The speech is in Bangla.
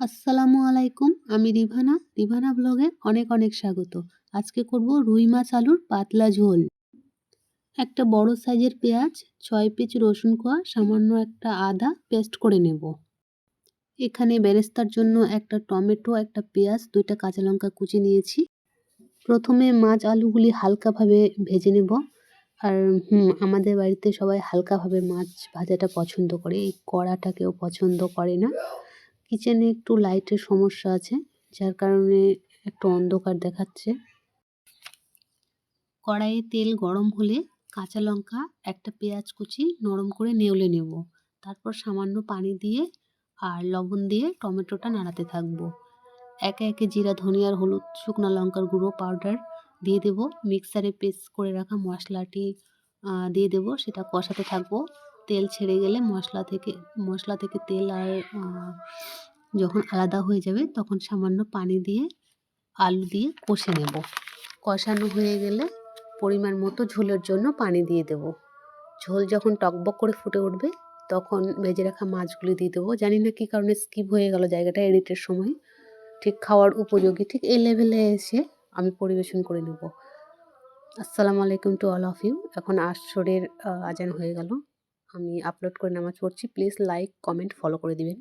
আসসালামু আলাইকুম, আমি রিভানা। রিভানা ব্লগে অনেক অনেক স্বাগত। আজকে করব রুই মাছ আলুর পাতলা ঝোল। একটা বড় সাইজের পেঁয়াজ, ছয় পিচ রসুন কোয়া, সামান্য একটা আদা পেস্ট করে নেব। এখানে বেরেস্তার জন্য একটা টমেটো, একটা পেঁয়াজ, দুইটা কাঁচা লঙ্কা কুচি নিয়েছি। প্রথমে মাছ আলুগুলি হালকাভাবে ভেজে নেব। আর, হুম, আমাদের বাড়িতে সবাই হালকাভাবে মাছ ভাজাটা পছন্দ করে। এই কড়াটা কেউ পছন্দ করে না। কিচেনে একটু লাইটের সমস্যা আছে, যার কারণে একটু অন্ধকার দেখাচ্ছে। কড়াইয়ে তেল গরম হলে কাঁচা লঙ্কা, একটা পেঁয়াজ কুচি, নরম করে নেউলে নেব। তারপর সামান্য পানি দিয়ে আর লবণ দিয়ে টমেটোটা নাড়াতে থাকব। একে একে জিরা ধনিয়ার হলুদ, শুকনো লঙ্কার গুঁড়ো, পাউডার দিয়ে দেব। মিক্সারে পেস্ট করে রাখা মশলাটি দিয়ে দেব। সেটা কষাতে থাকব। তেল ছেড়ে গেলে মশলা থেকে মশলা থেকে তেল আর যখন আলাদা হয়ে যাবে তখন সামান্য পানি দিয়ে আলু দিয়ে কষে নেব। কষানো হয়ে গেলে পরিমাণ মতো ঝোলের জন্য পানি দিয়ে দেব। ঝোল যখন টকবক করে ফুটে উঠবে তখন ভেজে রাখা মাছগুলি দিয়ে দেবো। জানি না কী কারণে স্কিপ হয়ে গেল জায়গাটা এডিটের সময়। ঠিক খাওয়ার উপযোগী ঠিক এই লেভেলে এসে আমি পরিবেশন করে নেব। আসসালামু আলাইকুম টু অল অফ ইউ এখন আসরের আজান হয়ে গেল। আমি আপলোড করে নামাজ পড়ছি প্লিজ লাইক কমেন্ট ফলো করে দিবেন।